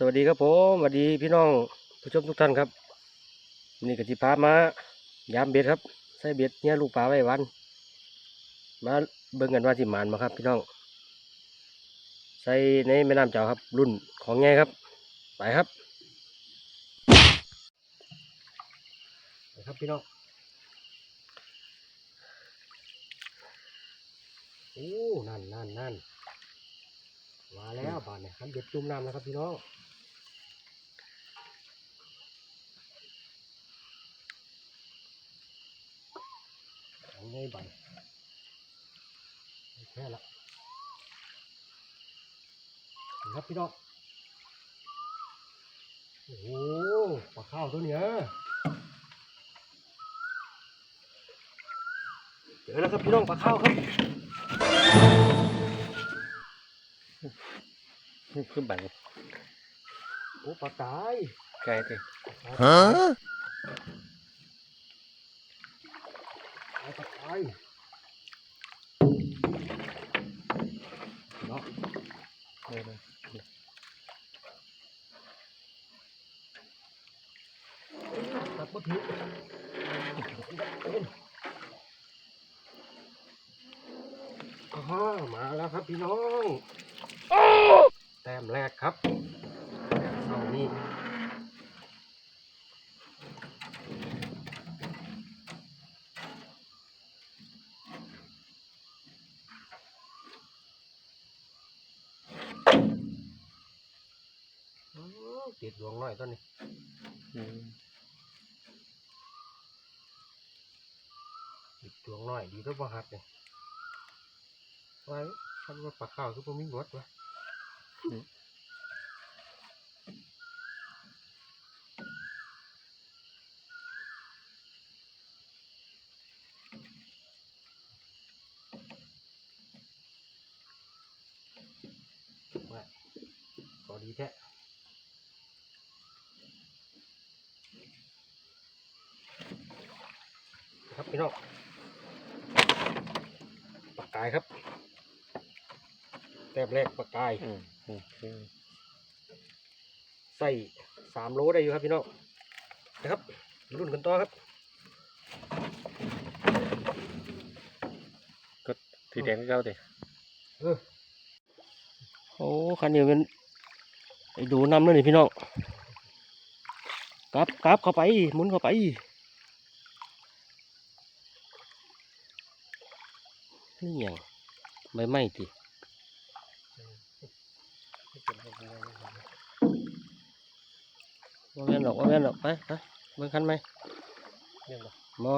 สวัสดีครับผมสวัสดีพี่น้องผู้ชมทุกท่านครับนี่กสิพามายามเบ็ดครับใส่เบ็ดเนี่ยลูกปลาไว้วัน มาเบิ่งกันว่าสิหมานมาครับ พี่น้อง ใส่ในแม่น้ำเจ้าครับ รุ่นของไงครับ ไปครับไปครับพี่น้องโอ้นั่นนั่นนั่นมาแล้วบานเนี่ยครับเบ็ดจุ่มน้ำนะครับพี่น้อง เอาไงบันแค่ละนี่ครับพี่น้องโอ้โหปลาข้าวตัวเนี้ยเจอแล้วครับพี่น้องปลาข้าวครับขึ้นบันโอ้ปลากายไกลติฮะปลากาย เนาะเออตัดบ่ถืออ้าวมาแล้วครับพี่น้อง แต้มแรกครับเอานี่อ้าว ติดหลวงน่อยต้นนี้ติดหลวงน่อยดีก็บ่หักเนี่ยไว้ทำว่าปลาข้าวคือบ่มีหนวดวะว่าก็ดีแท้ครับ พี่น้องปากกายครับ แต้มแรกปากกายอืมอืมอืมใส่สามโลได้อยู่ครับพี่น้องนะครับรุ่นกันต่อครับ ก็สีแดงเก้าติเออโอ้คันนี้เป็นไอ้ดูนำเลยนี่พี่น้องกลับกลับเข้าไปหมุนเข้าไป นี่หยังใบไม้ติว่าแม่นหรอกว่าแม่นหรอกไปไปเบิ่งคันไหมเรื่องบ่มอ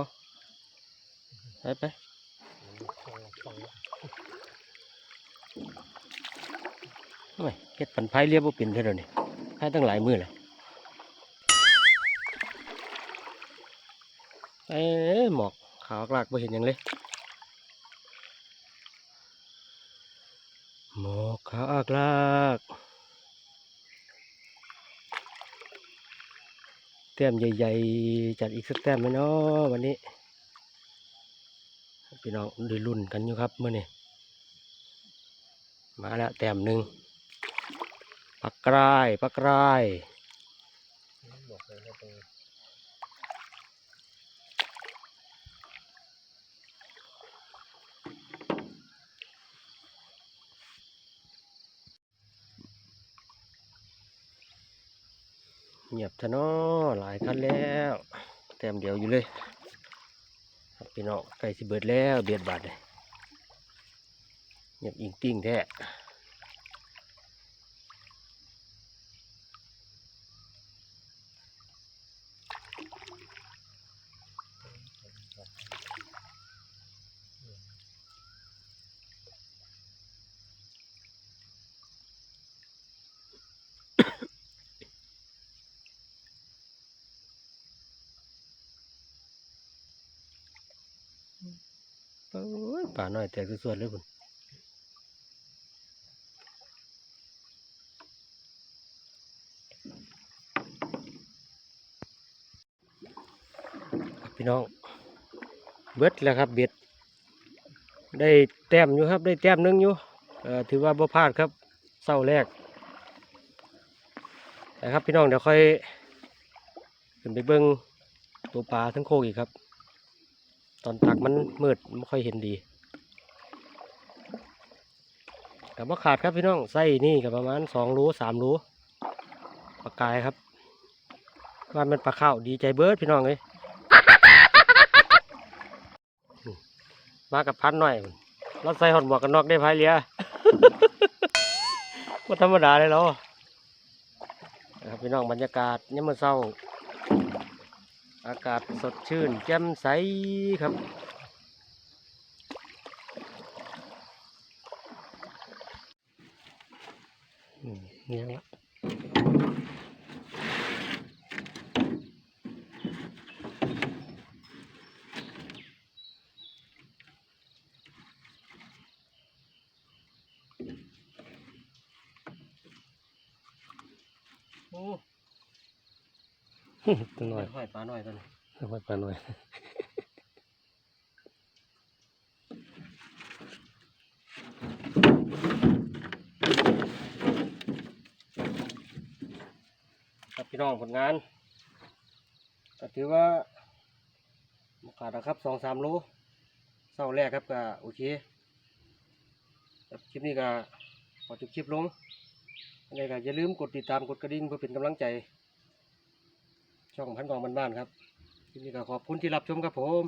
ไปไปทำไมเฮ็ดปันพายเรียบบ่เป็นเท่าเดี๋ยวนี้พายตั้งหลายมือเลยไปหมอกขาวกลากบ่เห็นหยังเลย หมอกขาวอักลากแต้มใหญ่ๆจัดอีกสักแต้มไหมเนาะวันนี้ พี่น้องด้รุ่นกันอยู่ครับเมื่อนี้มาแล้วแต้มหนึ่งปักกรายปักกราย เงียบทะนอหลายคันแล้วแต้มเดียวอยู่เลยพี่น้องไก่สิเบิดแล้วเบียดบาดเลยเงียบอิงติ้งแท้ ป่าน้อยแตกส่วนๆเลยคุณพี่น้อง เบิดแล้วครับเบ็ด ได้แต้มอยู่ครับ ได้แต้มนึงอยู่ถือว่าบ่พลาดครับเศร้าแรกนะครับพี่น้องเดี๋ยวค่อยขึ้นไปเบิ้งตัวปลาทั้งโคกอีกครับ ตอนตักมันมืดไม่ค่อยเห็นดีกับว่าขาดครับพี่น้องไส้นี่กับประมาณสองรูสามรูปลากายครับว่ามันปลาข้าวดีใจเบิร์ดพี่น้องเลยมากับพันหน่อยเราใส่หอดหมวกกันน็อกได้พายเรือก็ธรรมดาเลยเราครับพี่น้องบรรยากาศเนี่ยามมื่อเช้า อากาศสดชื่น แจ่มใสครับอืมเนี่ยละโอ้ ตัวหน่อยห้อยปลาหน่อยตัวนี้ค่อยๆไปหน่อยครับพี่น้องผลงานก็ถือว่าบ่ขาดนะครับสองสามโลเศร้าแรกครับก็โอเคครับคลิปนี้ก็ขอจบคลิปลงยังไงก็อย่าลืมกดติดตามกดกระดิ่งเพื่อเป็นกำลังใจ ช่องพันกองบ้านๆครับคลิปนี้ก็ขอบคุณที่รับชมครับผม